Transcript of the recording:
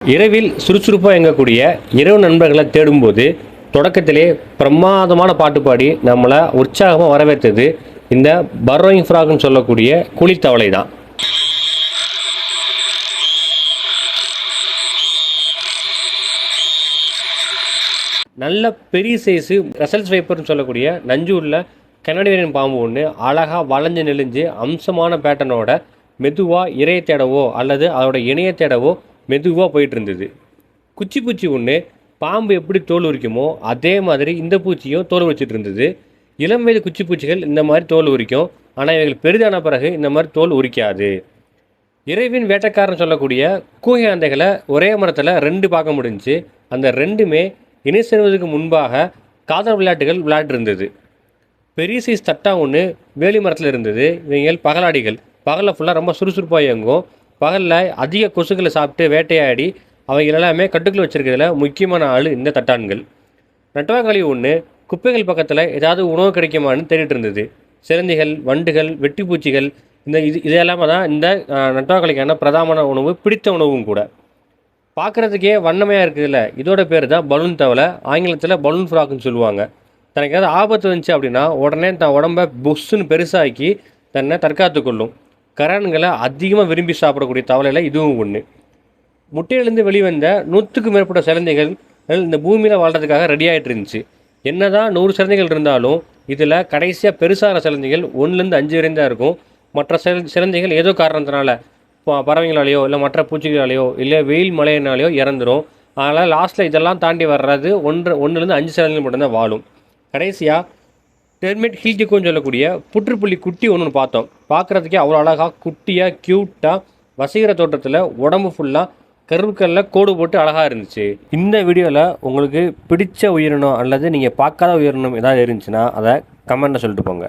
இரவில் சுறுசுறுப்பாக இயங்கக்கூடிய இரவு நண்பர்களை தேடும்போது தொடக்கத்திலே பிரமாதமான பாட்டு பாடி நம்மளை உற்சாகமாக வரவேற்றது. இந்த பர்ரோயிங் ஃப்ராக்னு சொல்லக்கூடிய குளித்தவளை தான். நல்ல பெரிய சைஸு ரசல்ஸ் வைப்பர்னு சொல்லக்கூடிய நஞ்சூரில் கனடியரின் பாம்பு ஒன்று அழகாக வளைஞ்சு நெளிஞ்சு அம்சமான பேட்டர்னோட மெதுவாக இரையை தேடவோ அல்லது அதோட இணையை தேடவோ மெதுவாக போயிட்டு இருந்தது குச்சி பூச்சி ஒன்று பாம்பு எப்படி தோல் உரிக்குமோ அதே மாதிரி இந்த பூச்சியும் தோல் உரிச்சிட்டு இருந்தது இளம் வயது குச்சி பூச்சிகள் இந்த மாதிரி தோல் உரிக்கும். ஆனால் இவைகள் பெரிதான பிறகு இந்த மாதிரி தோல் உரிக்காது. இறைவின் வேட்டைக்காரன் சொல்லக்கூடிய கூகையாந்தைகளை ஒரே மரத்தில் ரெண்டு பார்க்க முடிஞ்சு அந்த ரெண்டுமே இணை சேர்வதற்கு முன்பாக காதல் விளையாட்டுகள் விளையாட்டு பெரிய சைஸ் தட்டா ஒன்று வேலி மரத்தில் இருந்தது. இவங்க பகலாடிகள். பகலில் ஃபுல்லாக ரொம்ப சுறுசுறுப்பாக இயங்கும். பகலில் அதிக கொசுக்களை சாப்பிட்டு வேட்டையாடி அவங்க எல்லாமே கட்டுக்குள்ள வச்சிருக்கிறதுல முக்கியமான ஆள் இந்த தட்டான்கள். நட்டவாக்களி ஒன்று குப்பைகள் பக்கத்தில் ஏதாவது உணவு கிடைக்குமான்னு தேடிட்டு இருந்தது. சிலந்திகள் வண்டுகள் வெட்டிப்பூச்சிகள் இந்த இது இது எல்லாமே தான் இந்த நட்டவாக்களிக்கான பிரதான உணவு பிடித்த உணவும் கூட. பார்க்குறதுக்கே வண்ணமையாக இருக்குதுல்ல இதோட பேர் தான் பலூன் தவளை. ஆங்கிலத்தில் பலூன் ஃப்ராக்னு சொல்லுவாங்க. தனக்கு ஏதாவது ஆபத்து வந்துச்சு அப்படின்னா உடனே தன் உடம்ப புஷ்ஷுன்னு பெருசாக்கி தன்னை தற்காத்து கொள்ளும். கரான்களை அதிகமாக விரும்பி சாப்பிடக்கூடிய தவளையில் இதுவும் ஒன்று முட்டையிலேருந்து வெளிவந்த நூற்றுக்கும் மேற்பட்ட சிலந்தைகள் இந்த பூமியில் வாழ்கிறதுக்காக ரெடி ஆகிட்டு இருந்துச்சு. என்னதான் நூறு சிலந்தைகள் இருந்தாலும் இதில் கடைசியாக பெருசான சிலந்தைகள் ஒன்றுலேருந்து அஞ்சு வரையும் தான் இருக்கும். மற்ற சில சிலந்தைகள் ஏதோ காரணத்தினால பறவைகளாலேயோ பறவைங்களாலேயோ இல்லை மற்ற பூச்சிகளாலேயோ இல்லை வெயில் மழையினாலேயோ இறந்துரும். அதனால் லாஸ்ட்டில் இதெல்லாம் தாண்டி வர்றது ஒன்று ஒன்றுலேருந்து அஞ்சு சிலந்தைகள் மட்டும்தான் வாழும். கடைசியாக டெர்மெட் ஹில்டிக்கோன்னு சொல்லக்கூடிய புற்றுப்புள்ளி குட்டி ஒன்று பார்த்தோம் பார்க்குறதுக்கே அவ்வளோ அழகாக குட்டியாக க்யூட்டாக வசீகர தோட்டத்தில் உடம்பு ஃபுல்லாக கருவுக்கல்ல கோடு போட்டு அழகாக இருந்துச்சு இந்த வீடியோவில் உங்களுக்கு பிடிச்ச உயிரினம் அல்லது நீங்கள் பார்க்காத உயிரினம் ஏதாவது இருந்துச்சுன்னா அதை கமெண்ட்டில் சொல்லிட்டு போங்க